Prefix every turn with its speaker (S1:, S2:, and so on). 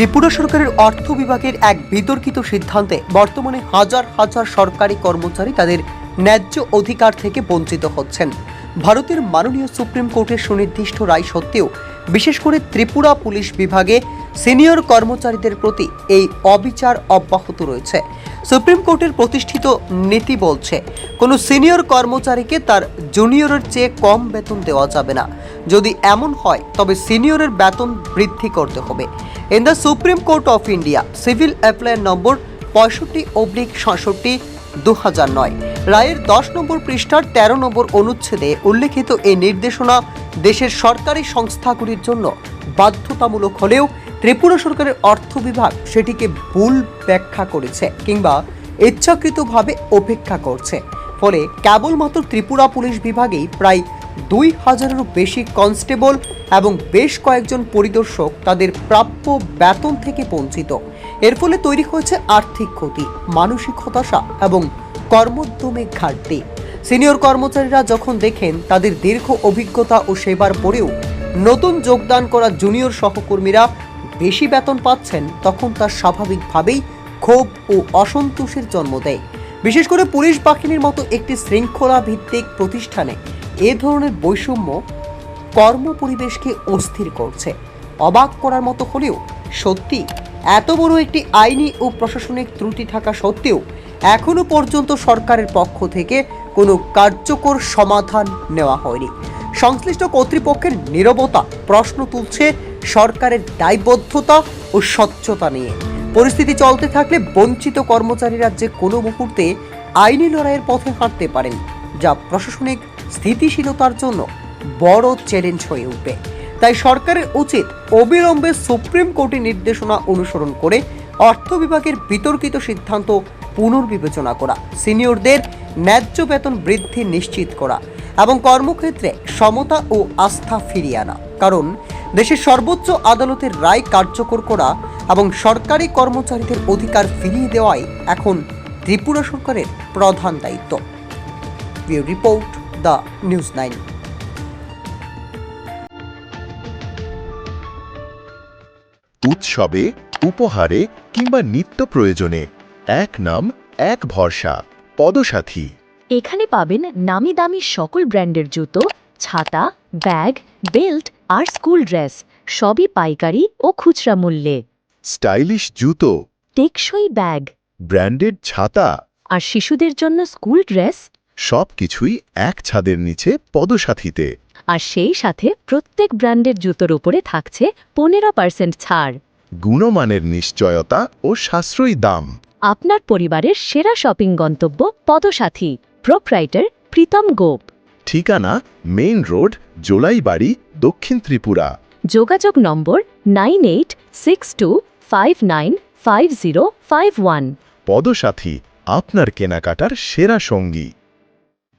S1: ত্রিপুরা সরকারের অর্থ বিভাগের এক বিতর্কিত সিদ্ধান্তে বর্তমানে হাজার হাজার সরকারি কর্মচারী তাদের ন্যায্য অধিকার থেকে বঞ্চিত হচ্ছেন। ভারতের মাননীয় সুপ্রিম কোর্টের সুনির্দিষ্ট রায় সত্ত্বেও বিশেষ করে ত্রিপুরা পুলিশ বিভাগে সিনিয়র কর্মচারীদের প্রতি এই অবিচার অব্যাহত রয়েছে। সুপ্রিম কোর্টের প্রতিষ্ঠিত নীতি বলছে, কোনো সিনিয়র কর্মচারীকে তার জুনিয়রের চেয়ে কম বেতন দেওয়া যাবে না। যদি এমন হয়, তবে সিনিয়রের বেতন বৃদ্ধি করতে হবে। In the supreme court of India, civil appeal number পঁয়ষট্টি অব্লিক সাতষট্টি দু নয়। রায়ের দশ নম্বর পৃষ্ঠার তেরো নম্বর অনুচ্ছেদে উল্লেখিত এই নির্দেশনা দেশের সরকারি সংস্থাগুলির জন্য বাধ্যতামূলক হলেও ত্রিপুরা সরকারের অর্থ বিভাগ সেটিকে ভুল ব্যাখ্যা করেছে কিংবা ইচ্ছাকৃতভাবে উপেক্ষা করছে। ফলে কেবলমাত্র ত্রিপুরা পুলিশ বিভাগেই প্রায় দুই হাজারেরও বেশি কনস্টেবল এবং বেশ কয়েকজন পরিদর্শক তাদের প্রাপ্য বেতন থেকে বঞ্চিত। এর ফলে তৈরি হয়েছে আর্থিক ক্ষতি, মানসিক হতাশা এবং কর্মোদ্যমে ঘাটতি। সিনিয়র কর্মচারীরা যখন দেখেন তাদের দীর্ঘ অভিজ্ঞতা ও সেবার পরেও নতুন যোগদান করা জুনিয়র সহকর্মীরা বেশি বেতন পাচ্ছেন তখন তা স্বাভাবিকভাবেই ক্ষোভ ও অসন্তোষের জন্ম দেয়। বিশেষ করে পুলিশ বাহিনীর মতো একটি শৃঙ্খলা ভিত্তিক প্রতিষ্ঠানে এ ধরনের বৈষম্য কর্ম পরিবেশকে অস্থির করছে। অবাক করার মতো হলেও সত্যি এত বড় একটি আইনি ও প্রশাসনিক ত্রুটি থাকা সত্ত্বেও এখনও পর্যন্ত সরকারের পক্ষ থেকে কোনো কার্যকর সমাধান নেওয়া হয়নি। সংশ্লিষ্ট কর্তৃপক্ষের নীরবতা প্রশ্ন তুলছে সরকারের দায়বদ্ধতা ও স্বচ্ছতা নিয়ে। পরিস্থিতি চলতে থাকলে বঞ্চিত কর্মচারীরা যে কোনো মুহূর্তে আইনি লড়াইয়ের পথে হাঁটতে পারেন, যা প্রশাসনিক স্থিতিশীলতার জন্য বড় চ্যালেঞ্জ হয়ে উঠবে। তাই সরকারের উচিত অবিলম্বে সুপ্রিম কোর্টের নির্দেশনা অনুসরণ করে অর্থ বিভাগের বিতর্কিত সিদ্ধান্ত পুনর্বিবেচনা করা, সিনিয়রদের ন্যায্য বেতন বৃদ্ধি নিশ্চিত করা এবং কর্মক্ষেত্রে সমতা ও আস্থা ফিরিয়ে আনা। কারণ দেশের সর্বোচ্চ আদালতের রায় কার্যকর করা এবং সরকারি কর্মচারীদের অধিকার ফিরিয়ে দেওয়াই এখন ত্রিপুরা সরকারের প্রধান দায়িত্ব। Report the news nine.
S2: উৎসবে উপহারে কিংবা নিত্য প্রয়োজনে এক নাম এক ভরসা পদসাথী।
S3: এখানে পাবেন নামি দামি সকল ব্র্যান্ডের জুতো ছাতা ব্যাগ বেল্ট আর স্কুল ড্রেস সবই পাইকারি ও খুচরা মূল্যে।
S2: স্টাইলিশ জুতো
S3: টেকসই ব্যাগ।
S2: ব্র্যান্ডেড ছাতা।
S3: আর শিশুদের জন্য স্কুল ড্রেস?
S2: সবকিছুই এক ছাদের নিচে পদসাথীতে।
S3: আর সেই সাথে প্রত্যেক ব্র্যান্ডের জুতোর উপরে থাকছে পনেরো পার্সেন্ট ছাড়।
S2: গুণমানের নিশ্চয়তা ও সাশ্রয়ী দাম।
S3: আপনার পরিবারের সেরা শপিং গন্তব্য পদসাথী প্রোপ্রাইটার প্রীতম গোপ।
S2: ঠিকানা মেইন রোড জোলাইবাড়ি দক্ষিণ ত্রিপুরা।
S3: যোগাযোগ number nine eight six two five nine five zero five one.
S2: Padasathi আপনার কেনাকাটার সেরা সঙ্গী।